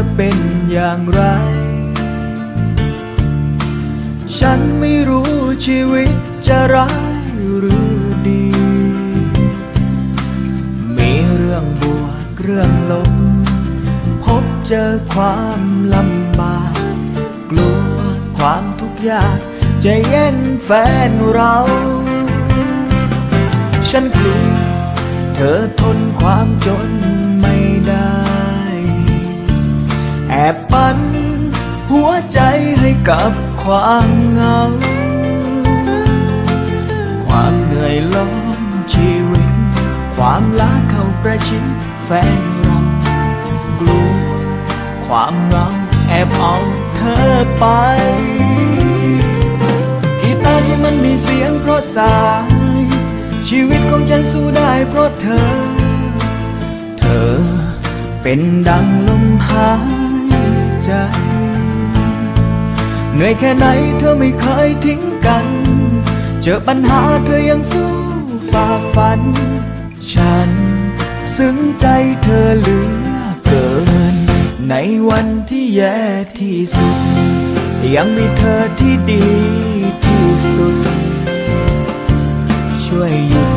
ะเป็นอย่างไร ฉันไม่รู้ชีวิตจะร้ายหรือดี มีเรื่องบวกเรื่องลบ พบเจอความลำบาก กลัวความทุกข์ยาก จะแย่งแฟนเรา ฉันกลัวเธอทนความจนไม่ได้ กับความเหงา ความเหนื่อยล้อมชีวิต ความล้าเข้าประชิดแฟนเรากลัวความเหงาแอบเอาเธอไปกีตาร์ที่มันมีเสียงเพราะสาย ชีวิตของฉันสู้ได้เพราะเธอ เธอเป็นดังลมหายใจ เหนื่อยแค่ไหนเธอไม่เคยทิ้งกัน เจอปัญหาเธอยังสู้ฝ่าฟัน ฉันซึ้งใจเธอเหลือเกิน ในวันที่แย่ที่สุด ยังมีเธอที่ดีที่สุด ช่วยหยุด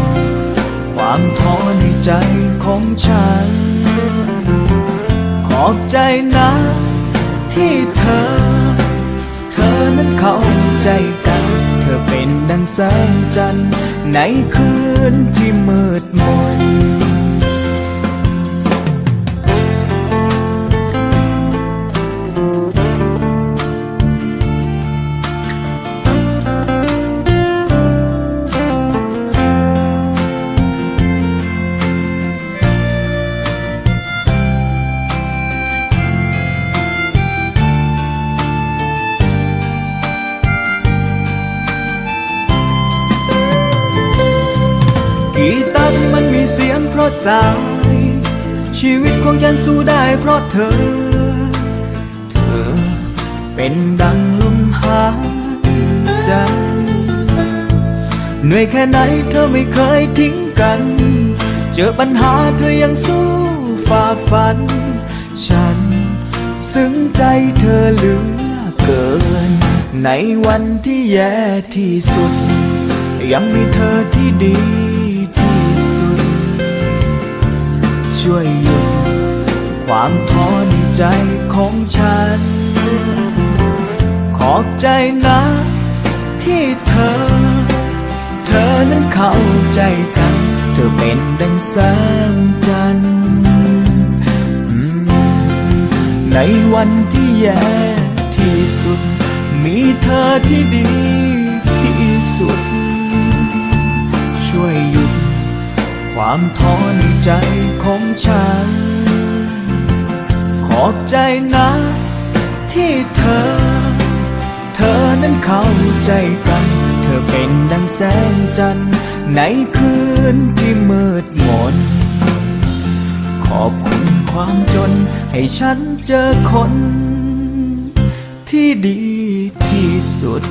ความท้อในใจของฉัน ขอบใจนะที่เธอเธอ นั้นเข้าใจกัน เธอเป็นดังแสงจันทร์ในคืนที่มืดมน ราะสาย ชีวิตของฉันสู้ได้เพราะเธอ เธอเป็นดังลมหายใจเหนื่อยแค่ไหนเธอไม่เคยทิ้งกัน เจอปัญหาเธอยังสู้ฝ่าฟัน ฉันซึ้งใจเธอเหลือเกิน ในวันที่แย่ที่สุด ยังมีเธอที่ดี ช่วยหยุดความท้อในใจของฉัน ขอบใจนะที่เธอ เธอนั้นเข้าใจกัน เธอเป็นดังแสงจันทร์ในวันที่แย่ที่สุด มีเธอที่ดีที่สุด ช่วยหยุด ความท้อในใจของฉัน ขอบใจนะ ที่เธอ เธอนั้นเข้าใจกัน เธอเป็นดังแสงจันทร์ในคืนที่มืดมน ขอบคุณความจนให้ฉันเจอคน ที่ดีที่สุด